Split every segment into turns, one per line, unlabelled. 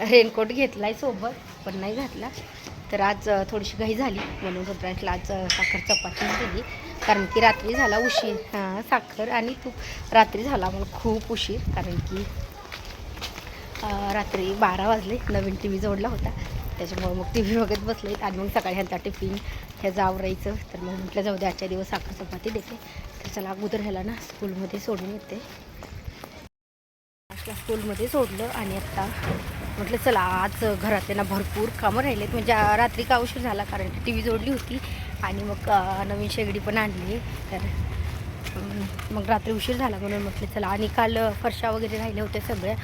Raincoat घेतला आहे सोबत पण नाही घातला. तर आज थोडीशी घाई झाली. म्हणून रुद्रांशला आज साखर चपाती दिली कारण की रात्री झाला उशीर. हां साखर आणि तूप. रात्री झाला मला खूप उशीर. कारण की रात्री बारा वाजले. नवीन टी व्ही जोडला होता. त्याच्यामुळे मग टी व्ही बघत बसले आणि मग सकाळी ह्यांचा टिफिन ह्याचं आवरायचं. तर मग म्हटलं जाऊ दे आजच्या दिवस साखर चपाती देते. तर चला अगोदर ह्याला ना स्कूलमध्ये सोडून येते. त्या स्कूलमध्ये सोडलं आणि आत्ता म्हटलं चला आज घरात ना भरपूर कामं राहिलेत. म्हणजे रात्री का उशीर झाला? कारण टी व्ही जोडली होती आणि मग नवीन शेगडी पण आणली. तर मग रात्री उशीर झाला म्हणून म्हटलं चला आणि काल फरशा वगैरे राहिल्या होत्या सगळ्या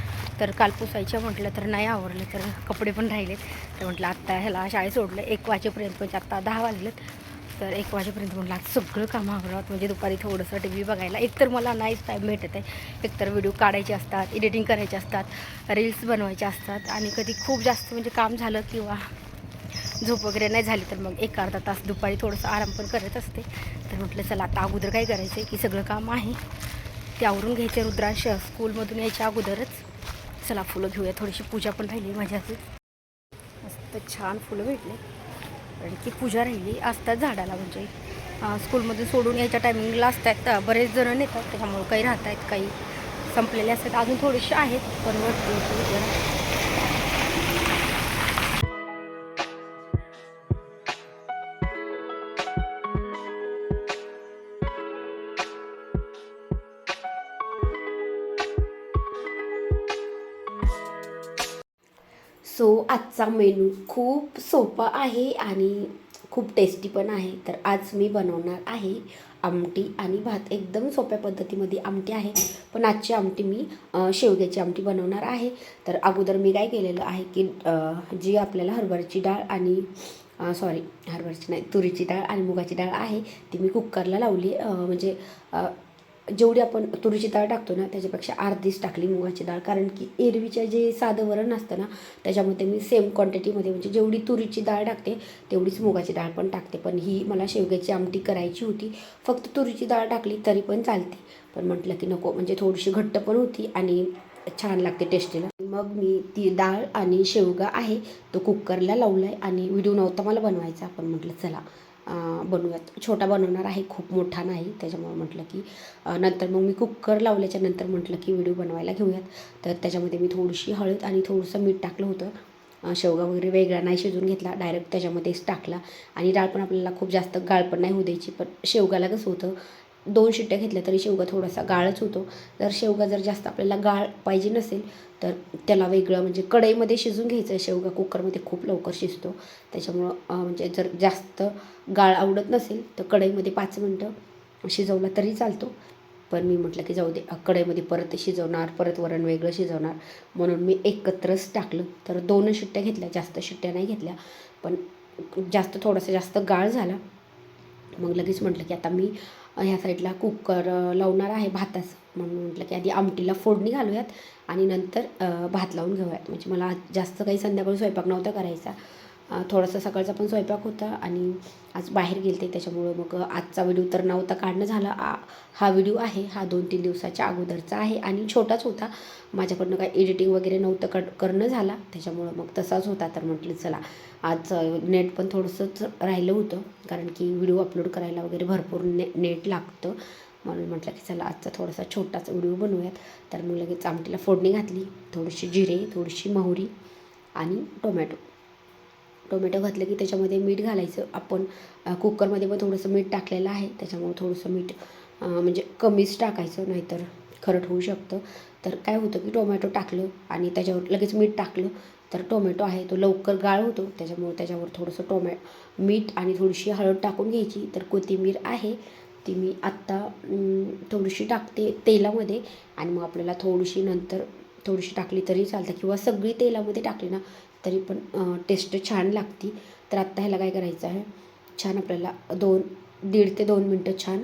तर काल पुसायच्या म्हटलं तर नाही आवरलं तर कपडे पण राहिलेत. तर म्हटलं आत्ता ह्याला शाळेत सोडलं. एक वाजेपर्यंत म्हणजे आत्ता दहा वाजलेत. तर एक वाजेपर्यंत म्हटलं आज सगळं काम आवरावं म्हणजे दुपारी थोडंसं टी व्ही बघायला एकतर मला नाहीच टाईम भेटत आहे. एकतर व्हिडिओ काढायचे असतात एडिटिंग करायचे असतात रील्स बनवायचे असतात. आणि कधी खूप जास्त म्हणजे काम झालं किंवा झोप वगैरे नाही झाली तर मग एक अर्धा तास दुपारी थोडंसं आराम पण करत असते. तर म्हटलं चला आता अगोदर काय करायचं आहे की सगळं काम आहे. ते आवरून रुद्राश रुद्रांश स्कूलमधून यायच्या अगोदरच. चला फुलं घेऊया. थोडीशी पूजा पण राहिली माझ्या हाती मस्त छान फुलं भेटले. कारण की पूजा राहिली. असतात झाडाला म्हणजे. स्कूलमध्ये स्कूलमधून सोडून यायच्या टायमिंगला असतात. बरेच जण नेतात. त्याच्यामुळे काही राहत आहेत काही संपलेले असतात. अजून थोडेसे आहेत पण वरती
सो आजचा मेनू खूप सोपा आहे आणि खूप टेस्टी पण आहे. तर आज मी बनवणार आहे आमटी आणि भात. एकदम सोप्या पद्धतीमध्ये आमटी आहे. पण आजची आमटी मी शेवग्याची आमटी बनवणार आहे. तर अगोदर मी काय केलेलं आहे की जी आपल्याला हरभऱ्याची डाळ आणि सॉरी हरभऱ्याची नाही तुरीची डाळ आणि मुगाची डाळ आहे ती मी कुकरला लावली. म्हणजे जेवढी आपण तुरीची डाळ टाकतो ना त्याच्यापेक्षा अर्धीच टाकली मुगाची डाळ. कारण की एरवीच्या जे साधं वरण असतं ना त्याच्यामध्ये मी सेम क्वांटिटीमध्ये म्हणजे जेवढी तुरीची डाळ टाकते तेवढीच मुगाची डाळ पण टाकते. पण ही मला शेवग्याची आमटी करायची होती. फक्त तुरीची डाळ टाकली तरी पण चालते. पण म्हटलं की नको म्हणजे थोडीशी घट्ट पण होती आणि छान लागते टेस्टीला मग मी ती डाळ आणि शेवगा आहे तो कुकरला लावला आहे आणि व्हिडिओ नव्हता मला बनवायचा पण म्हटलं चला. बनवूयात. छोटा बनवणार आहे खूप मोठा नाही. त्याच्यामुळे म्हटलं की नंतर मग मी कुकर लावल्याच्या नंतर म्हटलं की व्हिडिओ बनवायला घेऊयात. तर त्याच्यामध्ये मी थोडीशी हळद आणि थोडंसं मीठ टाकलं होतं. शेवगा वगैरे वेगळा नाही शिजून घेतला. डायरेक्ट त्याच्यामध्येच टाकला. आणि डाळ पण आपल्याला खूप जास्त गाळ पण नाही होऊ द्यायची. पण शेवगाला कसं होतं दोन शिट्ट्या घेतल्या तरी शेवगा थोडासा गाळच होतो. जर शेवगा जर जास्त आपल्याला गाळ पाहिजे नसेल तर त्याला वेगळं म्हणजे कढईमध्ये शिजून घ्यायचं. शेवगा कुकरमध्ये खूप लवकर शिजतो. त्याच्यामुळं म्हणजे जर जास्त गाळ आवडत नसेल तर कढईमध्ये पाच मिनटं शिजवला तरी चालतो. पण मी म्हटलं की जाऊ दे कढईमध्ये परत शिजवणार परत वरण वेगळं शिजवणार. म्हणून मी एकत्रच टाकलं. तर दोन शिट्ट्या घेतल्या जास्त शिट्ट्या नाही घेतल्या. पण जास्त थोडासा जास्त गाळ झाला. मग लगेच म्हटलं की आता मी ह्या साईडला कुकर लावणार आहे भाताचं. म्हणून म्हटलं की आधी आमटीला फोडणी घालूयात आणि नंतर भात लावून घेऊयात. म्हणजे मला जास्त काही संध्याकाळी स्वयंपाक नव्हता करायचा. थोडासा सकाळचा पण स्वयंपाक होता आणि आज बाहेर गेलते त्याच्यामुळं मग आजचा व्हिडिओ तर नव्हता काढणं झाला. आ हा व्हिडिओ आहे हा दोन तीन दिवसाच्या अगोदरचा आहे आणि छोटाच होता. माझ्याकडनं काय एडिटिंग वगैरे नव्हतं कर करणं झाला त्याच्यामुळं मग तसाच होता. तर म्हटलं चला आज नेट पण थोडंसंच राहिलं होतं कारण की व्हिडिओ अपलोड करायला वगैरे भरपूर ने नेट लागतं. म्हणून म्हटलं की चला आजचा थोडासा छोटाच व्हिडिओ बनवूयात. तर मग लगेच आमटीला फोडणी घातली थोडीशी जिरे थोडीशी मोहरी आणि टोमॅटो. टोमॅटो घातलं की त्याच्यामध्ये मीठ घालायचं. आपण कुकरमध्ये पण थोडंसं मीठ टाकलेलं आहे. त्याच्यामुळे थोडंसं मीठ म्हणजे कमीच टाकायचं नाहीतर खरट होऊ शकतं. तर काय होतं की टोमॅटो टाकलं आणि त्याच्यावर लगेच मीठ टाकलं तर टोमॅटो आहे तो लवकर गाळ होतो. त्याच्यामुळे त्याच्यावर थोडंसं टोमॅ मीठ आणि थोडीशी हळद टाकून घ्यायची. तर कोथिंबीर आहे ती मी आत्ता थोडीशी टाकते तेलामध्ये आणि मग आपल्याला थोडीशी नंतर थोडीशी टाकली तरी चालतं. किंवा सगळी तेलामध्ये टाकली ना तरी पण टेस्ट छान लागती. तर आत्ता ह्याला काय करायचं आहे? छान आपल्याला दोन दीड ते दोन मिनटं छान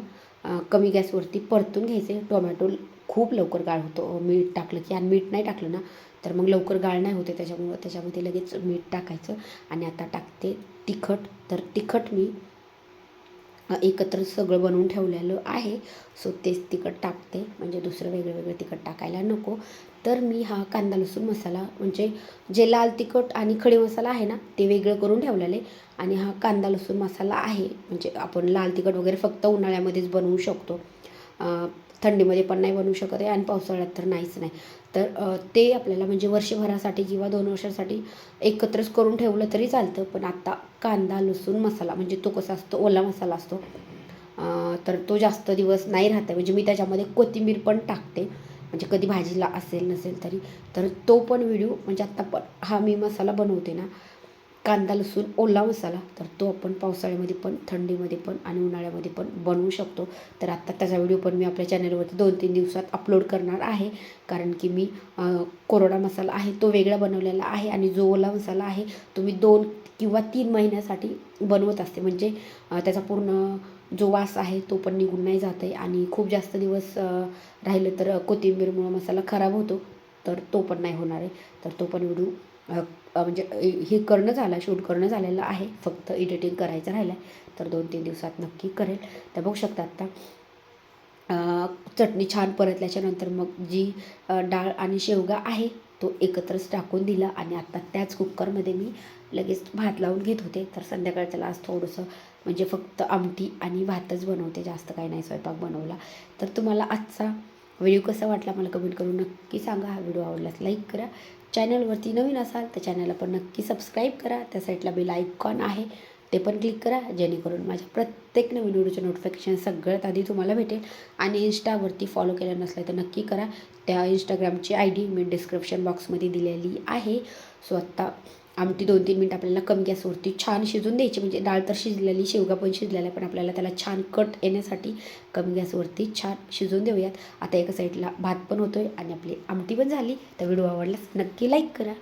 कमी गॅसवरती परतून घ्यायचे. टोमॅटो खूप लवकर गाळ होतो. मीठ टाकलं की आणि मीठ नाही टाकलं ना तर मग लवकर गाळ नाही होते. त्याच्यामुळं त्याच्यामध्ये लगेच मीठ टाकायचं. आणि आता टाकते तिखट. तर तिखट मी एकत्र सगळं बनवून ठेवलेलं आहे. सो तेच तिखट टाकते. म्हणजे दुसरं वेगळं वेगळं तिखट टाकायला नको. तर मी हा कांदा लसूण मसाला म्हणजे जे लाल तिखट आणि खडे मसाला आहे ना ते वेगळं करून ठेवलेले. आणि हा कांदा लसूण मसाला आहे. म्हणजे आपण लाल तिखट वगैरे फक्त उन्हाळ्यामध्येच बनवू शकतो. थंडीमध्ये पण नाही बनवू शकत आहे आणि पावसाळ्यात तर नाहीच नाही. तर ते आपल्याला म्हणजे वर्षभरासाठी किंवा दोन वर्षासाठी एकत्रच करून ठेवलं तरी चालतं पण आत्ता कांदा लसूण मसाला म्हणजे तो कसा असतो ओला मसाला असतो तर तो जास्त दिवस नाही राहत आहे. म्हणजे मी त्याच्यामध्ये कोथिंबीर पण टाकते. म्हणजे कधी भाजीला असेल नसेल तरी. तर तो पण व्हिडिओ म्हणजे आत्ता पण हा मी मसाला बनवते ना कांदा लसूण ओला मसाला तर तो आपण पावसाळ्यामध्ये पण थंडीमध्ये पण आणि उन्हाळ्यामध्ये पण बनवू शकतो. तर आत्ता त्याचा व्हिडिओ पण मी आपल्या चॅनलवरती दोन तीन दिवसात अपलोड करणार आहे. कारण की मी कोरडा मसाला आहे तो वेगळा बनवलेला आहे आणि जो ओला मसाला आहे तो मी दोन किंवा तीन महिन्यासाठी बनवत असते. म्हणजे त्याचा पूर्ण जो वास आहे तो पण निघून नाही जात आहे आणि खूप जास्त दिवस राहिलं तर कोथिंबीरमुळं मसाला खराब होतो तर तो पण नाही होणार आहे. तर तो पण व्हिडिओ म्हणजे हे करणं झालं शूट करणं झालेलं आहे. फक्त एडिटिंग करायचं राहिलं आहे तर दोन तीन दिवसात नक्की करेल. तर बघू शकता आत्ता चटणी छान परतल्याच्यानंतर मग जी डाळ आणि शेवगा आहे तो एकत्रच टाकून दिला. आणि आता त्याच कुकरमध्ये मी लगेच भात लावून घेत होते. तर संध्याकाळच्याला आज थोडंसं म्हणजे फक्त आमटी आणि भातच बनवते. जास्त काही नाही स्वयंपाक बनवला. तर तुम्हाला आजचा व्हिडिओ कसा वाटला मला कमेंट करून नक्की सांगा. हा व्हिडिओ आवडल्यास लाईक करा. चॅनलवरती नवीन असाल तर चॅनलला पण नक्की सबस्क्राईब करा. त्या साईडला बेल आयकॉन आहे. ते पण क्लिक करा. जेणेकरून माझ्या प्रत्येक नवीन व्हिडिओचं नोटिफिकेशन सगळ्यात आधी तुम्हाला भेटेल. आणि इन्स्टावरती फॉलो केलं नसलं तर नक्की करा. त्या इंस्टाग्रामची आय डी मी डिस्क्रिप्शन बॉक्समध्ये दिलेली आहे. सो आत्ता आमटी दोन तीन मिनटं आपल्याला कमी गॅसवरती छान शिजून द्यायची. म्हणजे डाळ तर शिजलेली शेवगा पण शिजलेला पण आपल्याला त्याला छान कट येण्यासाठी कमी गॅसवरती छान शिजून देऊयात. आता एका साईडला भात पण होतोय आणि आपली आमटी पण झाली. तर व्हिडिओ आवडल्यास नक्की लाईक करा.